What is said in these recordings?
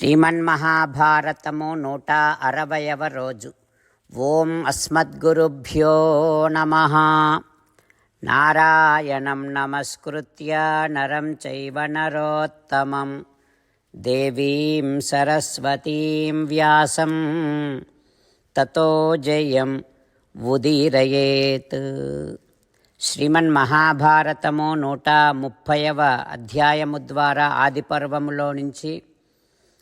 శ్రీమన్మహాభారతము నూట అరవయవ రోజు. ఓం అస్మద్గురుభ్యో నమ. నారాయణం నమస్కృత్య నరం చైవ నరోత్తమం. దేవీం సరస్వతీం వ్యాసం. తతో జయం ఉదీరయేత్. శ్రీమన్ మహాభారతము నూట ముప్పైవ అధ్యాయము ద్వారా ఆదిపర్వములో నుంచి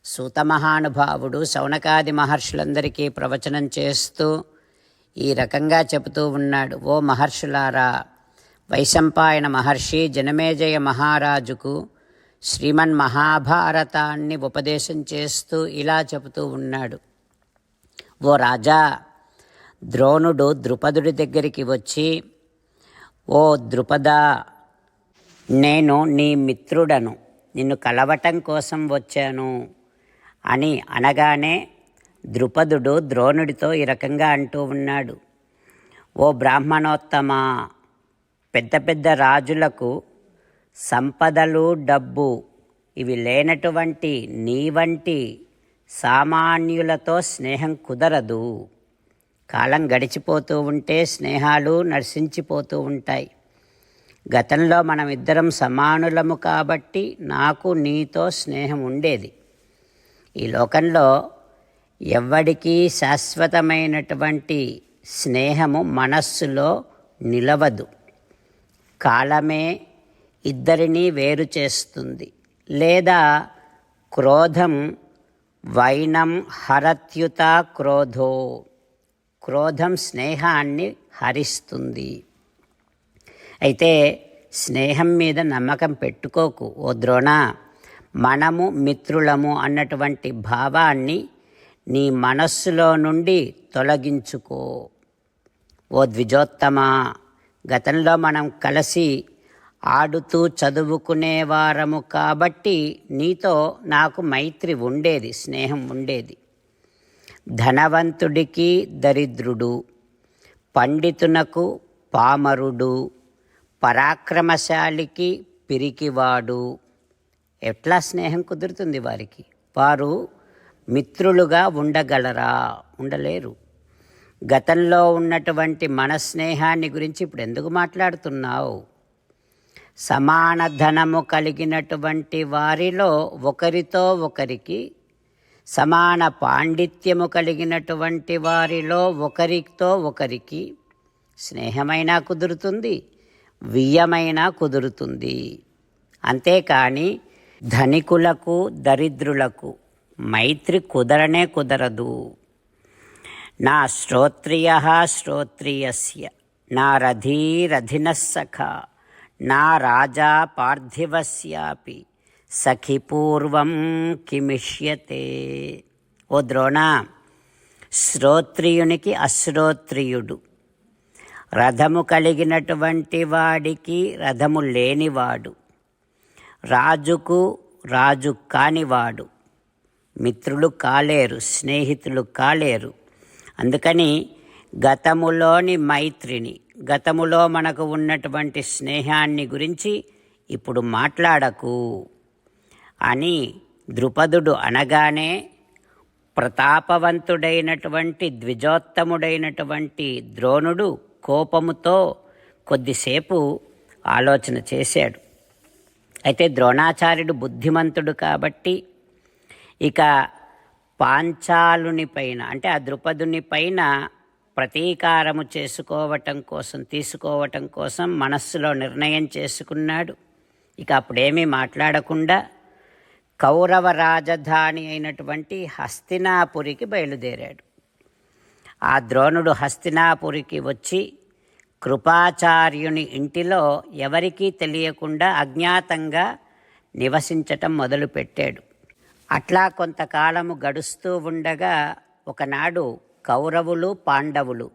సూతమహానుభావుడు శౌనకాది మహర్షులందరికీ ప్రవచనం చేస్తూ ఈ రకంగా చెబుతూ ఉన్నాడు ఓ మహర్షులారా వైశంపాయన మహర్షి జనమేజయ మహారాజుకు శ్రీమన్ మహాభారతాన్ని ఉపదేశం చేస్తూ ఇలా చెబుతూ ఉన్నాడు. ఓ రాజా ద్రోణుడు ద్రుపదుడి దగ్గరికి వచ్చి ఓ ద్రుపద నేను నీ మిత్రుడను. నిన్ను కలవటం కోసం వచ్చాను. అని అనగానే ద్రుపదుడు ద్రోణుడితో ఈ రకంగా అంటూ ఉన్నాడు. ఓ బ్రాహ్మణోత్తమ పెద్ద పెద్ద రాజులకు సంపదలు డబ్బు ఇవి లేనటువంటి నీ వంటి సామాన్యులతో స్నేహం కుదరదు. కాలం గడిచిపోతూ ఉంటే స్నేహాలు నర్శించిపోతూ ఉంటాయి. గతంలో మనం ఇద్దరం సమానులము కాబట్టి నాకు నీతో స్నేహం ఉండేది. ఈ లోకంలో ఎవ్వడికీ శాశ్వతమైనటువంటి స్నేహము మనస్సులో నిలవదు. కాలమే ఇద్దరినీ వేరు చేస్తుంది. లేదా క్రోధం వైనం హరత్యుత క్రోధో. క్రోధం స్నేహాన్ని హరిస్తుంది. అయితే స్నేహం మీద నమ్మకం పెట్టుకోకు ఓ ద్రోణ. మనము మిత్రులము అన్నటువంటి భావాన్ని నీ మనస్సులో నుండి తొలగించుకో. ఓ ద్విజోత్తమ గతంలో మనం కలిసి ఆడుతూ చదువుకునేవారము కాబట్టి నీతో నాకు మైత్రి ఉండేది స్నేహం ఉండేది. ధనవంతుడికి దరిద్రుడు పండితునకు పామరుడు పరాక్రమశాలికి పిరికివాడు. ఎట్లా స్నేహం కుదురుతుంది వారికి? వారు మిత్రులుగా ఉండగలరా? ఉండలేరు. గతంలో ఉన్నటువంటి మన స్నేహాన్ని గురించి ఇప్పుడు ఎందుకు మాట్లాడుతున్నావు? సమాన ధనము కలిగినటువంటి వారిలో ఒకరితో ఒకరికి సమాన పాండిత్యము కలిగినటువంటి వారిలో ఒకరితో ఒకరికి స్నేహమైనా కుదురుతుంది వియ్యమైనా కుదురుతుంది. అంతేకాని ధనికులకు దరిద్రులకు. మైత్రి కుదరనే కుదరదు. నా శ్రోత్రియ శ్రోత్రియస్య. నా రథీ నా రాజా పార్థివస్యాపి. సఖిపూర్వం కిమిష్యతే. ఓ ద్రోణ శ్రోత్రియునికి అశ్రోత్రియుడు. రథము కలిగినటువంటి వాడికి రథము లేనివాడు. రాజుకు రాజు కానివాడు. మిత్రులు కాలేరు స్నేహితులు కాలేరు. అందుకని గతములోని మైత్రిని గతములో మనకు ఉన్నటువంటి స్నేహాన్ని గురించి ఇప్పుడు మాట్లాడకు అని ద్రుపదుడు అనగానే ప్రతాపవంతుడైనటువంటి ద్విజోత్తముడైనటువంటి ద్రోణుడు కోపముతో కొద్దిసేపు ఆలోచన చేశాడు. అయితే ద్రోణాచార్యుడు బుద్ధిమంతుడు కాబట్టి ఇక పాంచాలుని పైన అంటే ఆ ద్రుపదుని పైన ప్రతీకారము చేసుకోవటం కోసం తీసుకోవటం కోసం మనస్సులో నిర్ణయం చేసుకున్నాడు. ఇక అప్పుడేమీ మాట్లాడకుండా కౌరవ రాజధాని అయినటువంటి హస్తినాపురికి బయలుదేరాడు. ఆ ద్రోణుడు హస్తినాపురికి వచ్చి కృపాచార్యుని ఇంటిలో ఎవరికీ తెలియకుండా అజ్ఞాతంగా నివసించటం మొదలుపెట్టాడు. అట్లా కొంతకాలము గడుస్తూ ఉండగా ఒకనాడు కౌరవులు పాండవులు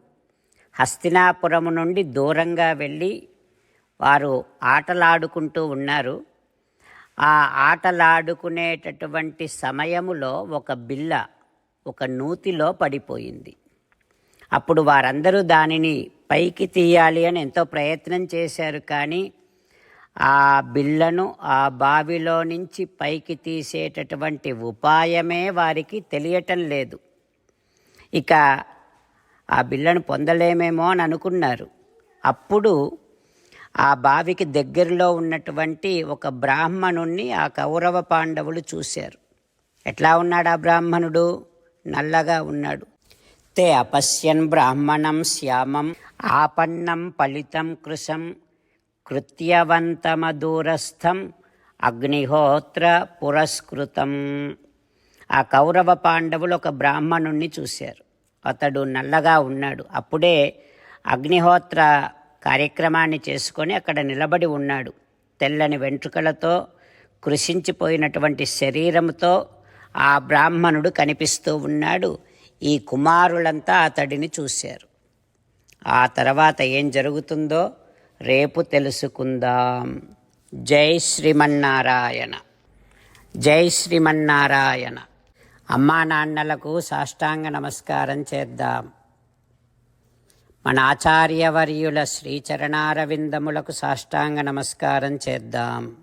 హస్తినాపురము నుండి దూరంగా వెళ్ళి వారు ఆటలాడుకుంటూ ఉన్నారు. ఆ ఆటలాడుకునేటటువంటి సమయములో ఒక బిల్ల ఒక నూతిలో పడిపోయింది. అప్పుడు వారందరూ దానిని పైకి తీయాలి అని ఎంతో ప్రయత్నం చేశారు కానీ ఆ బిళ్ళను ఆ బావిలో నుంచి పైకి తీసేటటువంటి ఉపాయమే వారికి తెలియటం లేదు. ఇక ఆ బిళ్ళను పొందలేమేమో అని అనుకున్నారు. అప్పుడు ఆ బావికి దగ్గరలో ఉన్నటువంటి ఒక బ్రాహ్మణుణ్ణి ఆ కౌరవ పాండవులు చూశారు. ఎట్లా ఉన్నాడు ఆ బ్రాహ్మణుడు? నల్లగా ఉన్నాడు. తే అపశ్యన్ బ్రాహ్మణం శ్యామం ఆపన్నం ఫలితం కృశం కృత్యవంతమదూరస్థం అగ్నిహోత్ర పురస్కృతం. ఆ కౌరవ పాండవులు ఒక బ్రాహ్మణుణ్ణి చూశారు. అతడు నల్లగా ఉన్నాడు. అప్పుడే అగ్నిహోత్ర కార్యక్రమాన్ని చేసుకొని అక్కడ నిలబడి ఉన్నాడు. తెల్లని వెంట్రుకలతో కృషించిపోయినటువంటి శరీరంతో ఆ బ్రాహ్మణుడు కనిపిస్తూ ఉన్నాడు. ఈ కుమారులంతా అతడిని చూశారు. ఆ తర్వాత ఏం జరుగుతుందో రేపు తెలుసుకుందాం. జై శ్రీమన్నారాయణ. జై శ్రీమన్నారాయణ. అమ్మా నాన్నలకు సాష్టాంగ నమస్కారం చేద్దాం. మన ఆచార్యవర్యుల శ్రీచరణారవిందములకు సాష్టాంగ నమస్కారం చేద్దాం.